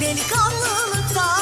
Delikanlılıkta